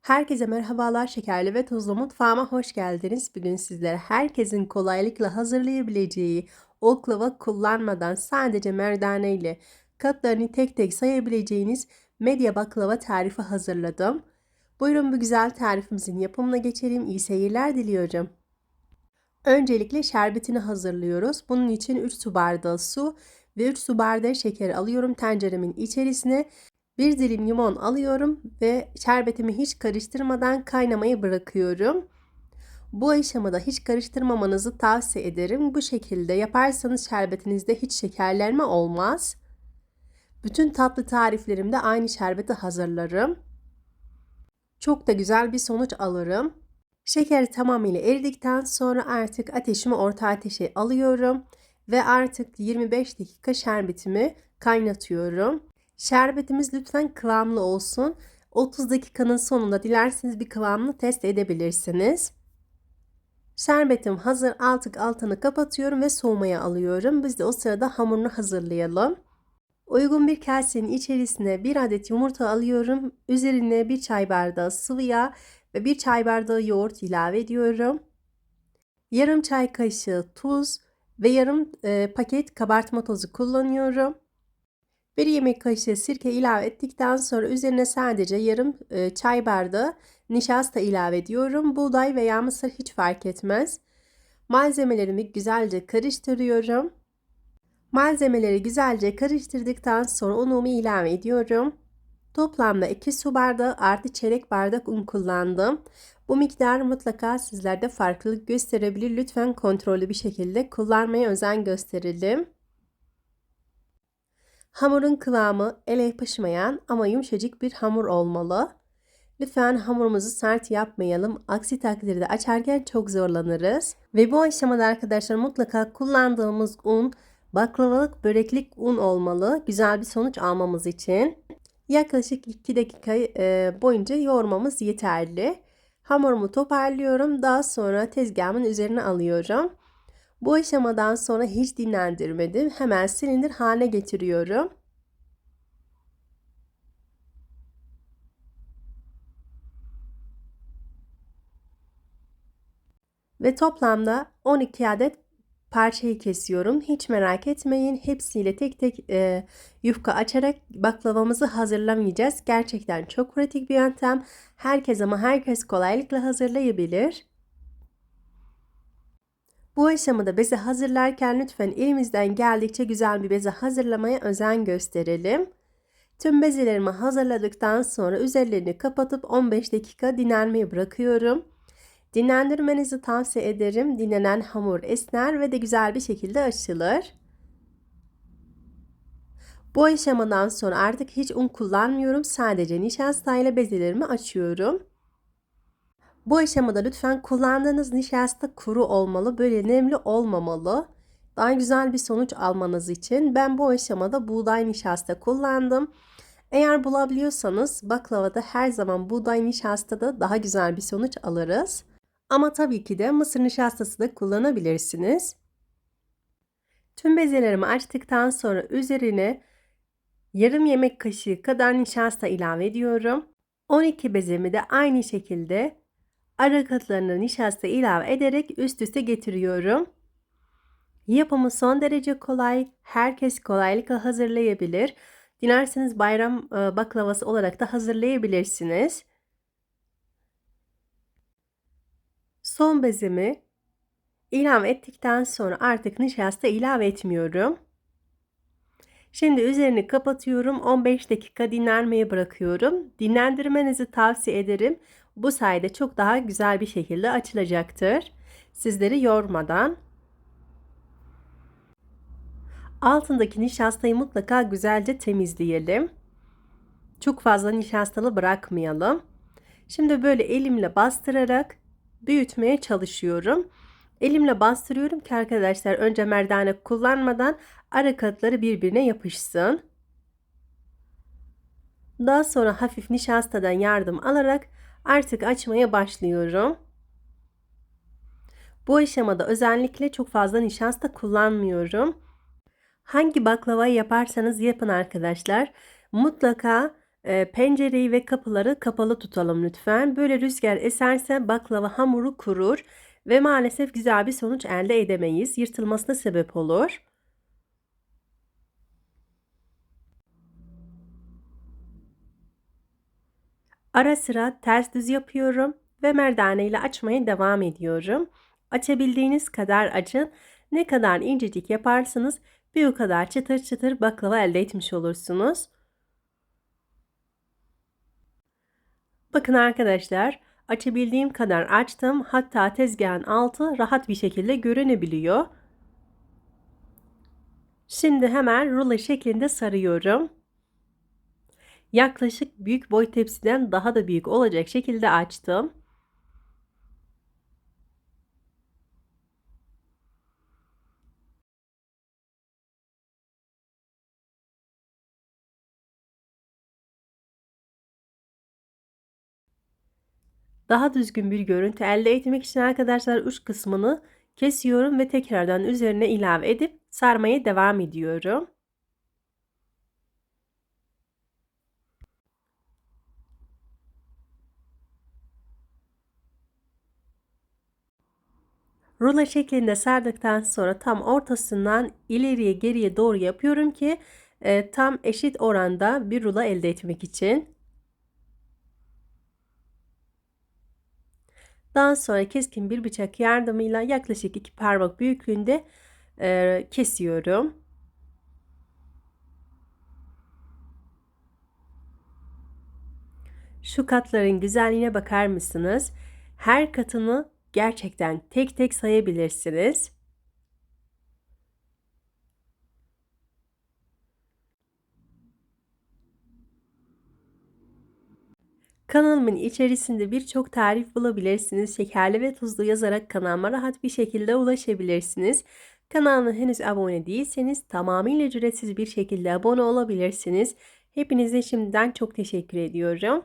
Herkese merhabalar şekerli ve tuzlu mutfağıma hoş geldiniz. Bugün sizlere herkesin kolaylıkla hazırlayabileceği oklava kullanmadan sadece merdane ile katlarını tek tek sayabileceğiniz medya baklava tarifi hazırladım. Buyurun bu güzel tarifimizin yapımına geçelim. İyi seyirler diliyorum. Öncelikle şerbetini hazırlıyoruz. Bunun için 3 su bardağı su ve 3 su bardağı şeker alıyorum tenceremin içerisine. Bir dilim limon alıyorum ve şerbetimi hiç karıştırmadan kaynamayı bırakıyorum. Bu aşamada hiç karıştırmamanızı tavsiye ederim. Bu şekilde yaparsanız şerbetinizde hiç şekerlenme olmaz. Bütün tatlı tariflerimde aynı şerbeti hazırlarım. Çok da güzel bir sonuç alırım. Şeker tamamıyla eridikten sonra artık ateşimi orta ateşe alıyorum ve artık 25 dakika şerbetimi kaynatıyorum. Şerbetimiz lütfen kıvamlı olsun. 30 dakikanın sonunda dilerseniz bir kıvamını test edebilirsiniz. Şerbetim hazır. Artık altını kapatıyorum ve soğumaya alıyorum. Biz de o sırada hamurunu hazırlayalım. Uygun bir kasenin içerisine bir adet yumurta alıyorum. Üzerine bir çay bardağı sıvı yağ ve bir çay bardağı yoğurt ilave ediyorum. Yarım çay kaşığı tuz ve yarım e, paket kabartma tozu kullanıyorum. Bir yemek kaşığı sirke ilave ettikten sonra üzerine sadece yarım e, çay bardağı nişasta ilave ediyorum. Buğday veya mısır hiç fark etmez. Malzemelerimi güzelce karıştırıyorum. Malzemeleri güzelce karıştırdıktan sonra unumu ilave ediyorum. Toplamda 2 su bardağı artı çeyrek bardak un kullandım. Bu miktar mutlaka sizlerde farklılık gösterebilir. Lütfen kontrollü bir şekilde kullanmaya özen gösterelim. Hamurun kıvamı ele yapışmayan ama yumuşacık bir hamur olmalı. Lütfen hamurumuzu sert yapmayalım. Aksi takdirde açarken çok zorlanırız. Ve bu aşamada arkadaşlar mutlaka kullandığımız un baklavalık böreklik un olmalı. Güzel bir sonuç almamız için. Yaklaşık 2 dakika e, boyunca yoğurmamız yeterli. Hamurumu toparlıyorum. Daha sonra tezgahımın üzerine alıyorum. Bu aşamadan sonra hiç dinlendirmedim. Hemen silindir haline getiriyorum. Ve toplamda 12 adet parçayı kesiyorum. Hiç merak etmeyin. Hepsiyle tek tek e, yufka açarak baklavamızı hazırlamayacağız. Gerçekten çok pratik bir yöntem. Herkes ama herkes kolaylıkla hazırlayabilir. Bu aşamada beze hazırlarken lütfen elimizden geldikçe güzel bir beze hazırlamaya özen gösterelim. Tüm bezelerimi hazırladıktan sonra üzerlerini kapatıp 15 dakika dinlenmeye bırakıyorum. Dinlendirmenizi tavsiye ederim. Dinlenen hamur esner ve de güzel bir şekilde açılır. Bu aşamadan sonra artık hiç un kullanmıyorum. Sadece nişasta ile bezelerimi açıyorum. Bu aşamada lütfen kullandığınız nişasta kuru olmalı. Böyle nemli olmamalı. Daha güzel bir sonuç almanız için ben bu aşamada buğday nişasta kullandım. Eğer bulabiliyorsanız baklavada her zaman buğday nişastada daha güzel bir sonuç alırız. Ama tabii ki de mısır nişastası da kullanabilirsiniz. Tüm bezelerimi açtıktan sonra üzerine yarım yemek kaşığı kadar nişasta ilave ediyorum. 12 bezemi de aynı şekilde ara katlarına nişasta ilave ederek üst üste getiriyorum. Yapımı son derece kolay. Herkes kolaylıkla hazırlayabilir. Dilerseniz bayram e, baklavası olarak da hazırlayabilirsiniz. Son bezemi ilave ettikten sonra artık nişasta ilave etmiyorum. Şimdi üzerini kapatıyorum. 15 dakika dinlenmeye bırakıyorum. Dinlendirmenizi tavsiye ederim. Bu sayede çok daha güzel bir şekilde açılacaktır. Sizleri yormadan. Altındaki nişastayı mutlaka güzelce temizleyelim. Çok fazla nişastalı bırakmayalım. Şimdi böyle elimle bastırarak büyütmeye çalışıyorum. Elimle bastırıyorum ki arkadaşlar önce merdane kullanmadan ara katları birbirine yapışsın. Daha sonra hafif nişastadan yardım alarak artık açmaya başlıyorum. Bu aşamada özellikle çok fazla nişasta kullanmıyorum. Hangi baklava yaparsanız yapın arkadaşlar. Mutlaka Eee, pencereyi ve kapıları kapalı tutalım lütfen. Böyle rüzgar eserse baklava hamuru kurur ve maalesef güzel bir sonuç elde edemeyiz. Yırtılmasına sebep olur. Ara sıra ters düz yapıyorum ve merdane ile açmaya devam ediyorum. Açabildiğiniz kadar açın. Ne kadar incecik yaparsanız bir o kadar çıtır çıtır baklava elde etmiş olursunuz. Bakın arkadaşlar açabildiğim kadar açtım. Hatta tezgahın altı rahat bir şekilde görünebiliyor. Şimdi hemen rulo şeklinde sarıyorum. Yaklaşık büyük boy tepsiden daha da büyük olacak şekilde açtım. Daha düzgün bir görüntü elde etmek için arkadaşlar uç kısmını kesiyorum ve tekrardan üzerine ilave edip sarmaya devam ediyorum. Rulo şeklinde sardıktan sonra tam ortasından ileriye geriye doğru yapıyorum ki e, tam eşit oranda bir rulo elde etmek için. Daha sonra keskin bir bıçak yardımıyla yaklaşık iki parmak büyüklüğünde e, kesiyorum. Şu katların güzelliğine bakar mısınız? Her katını gerçekten tek tek sayabilirsiniz. Kanalımın içerisinde birçok tarif bulabilirsiniz. Şekerli ve tuzlu yazarak kanalıma rahat bir şekilde ulaşabilirsiniz. Kanalıma henüz abone değilseniz tamamıyla ücretsiz bir şekilde abone olabilirsiniz. Hepinize şimdiden çok teşekkür ediyorum.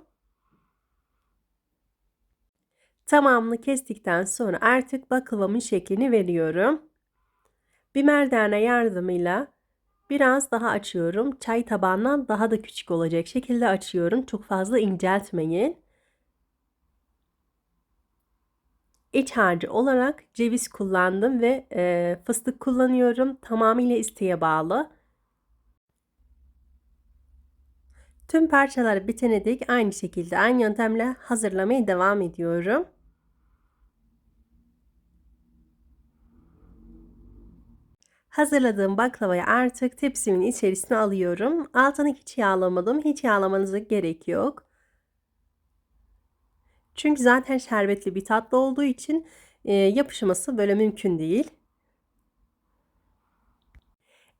Tamamını kestikten sonra artık baklavamın şeklini veriyorum. Bir merdane yardımıyla biraz daha açıyorum. Çay tabağından daha da küçük olacak şekilde açıyorum. Çok fazla inceltmeyin. İç harcı olarak ceviz kullandım ve e, fıstık kullanıyorum. Tamamıyla isteğe bağlı. Tüm parçalar bitene dek aynı şekilde aynı yöntemle hazırlamaya devam ediyorum. Hazırladığım baklavayı artık tepsimin içerisine alıyorum. Altını hiç yağlamadım. Hiç yağlamanıza gerek yok. Çünkü zaten şerbetli bir tatlı olduğu için e, yapışması böyle mümkün değil.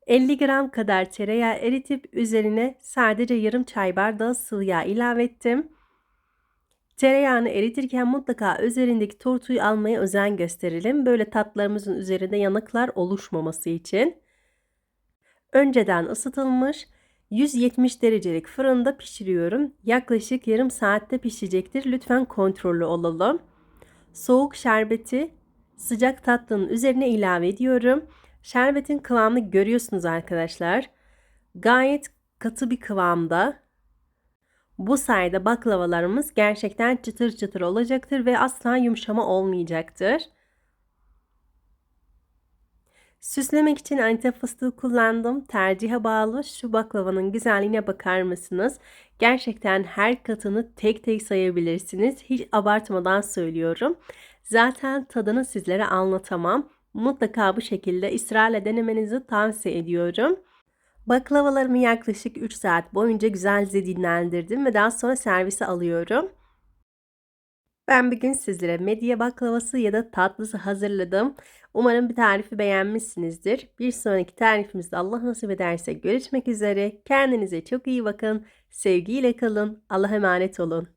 50 gram kadar tereyağı eritip üzerine sadece yarım çay bardağı sıvı yağ ilave ettim. Tereyağını eritirken mutlaka üzerindeki tortuyu almaya özen gösterelim. Böyle tatlarımızın üzerinde yanıklar oluşmaması için. Önceden ısıtılmış 170 derecelik fırında pişiriyorum. Yaklaşık yarım saatte pişecektir. Lütfen kontrollü olalım. Soğuk şerbeti sıcak tatlının üzerine ilave ediyorum. Şerbetin kıvamını görüyorsunuz arkadaşlar. Gayet katı bir kıvamda. Bu sayede baklavalarımız gerçekten çıtır çıtır olacaktır ve asla yumuşama olmayacaktır. Süslemek için antep fıstığı kullandım. Tercihe bağlı. Şu baklavanın güzelliğine bakar mısınız? Gerçekten her katını tek tek sayabilirsiniz. Hiç abartmadan söylüyorum. Zaten tadını sizlere anlatamam. Mutlaka bu şekilde ısrarla denemenizi tavsiye ediyorum. Baklavalarımı yaklaşık 3 saat boyunca güzelce dinlendirdim ve daha sonra servise alıyorum. Ben bugün sizlere medya baklavası ya da tatlısı hazırladım. Umarım bir tarifi beğenmişsinizdir. Bir sonraki tarifimizde Allah nasip ederse görüşmek üzere. Kendinize çok iyi bakın. Sevgiyle kalın. Allah'a emanet olun.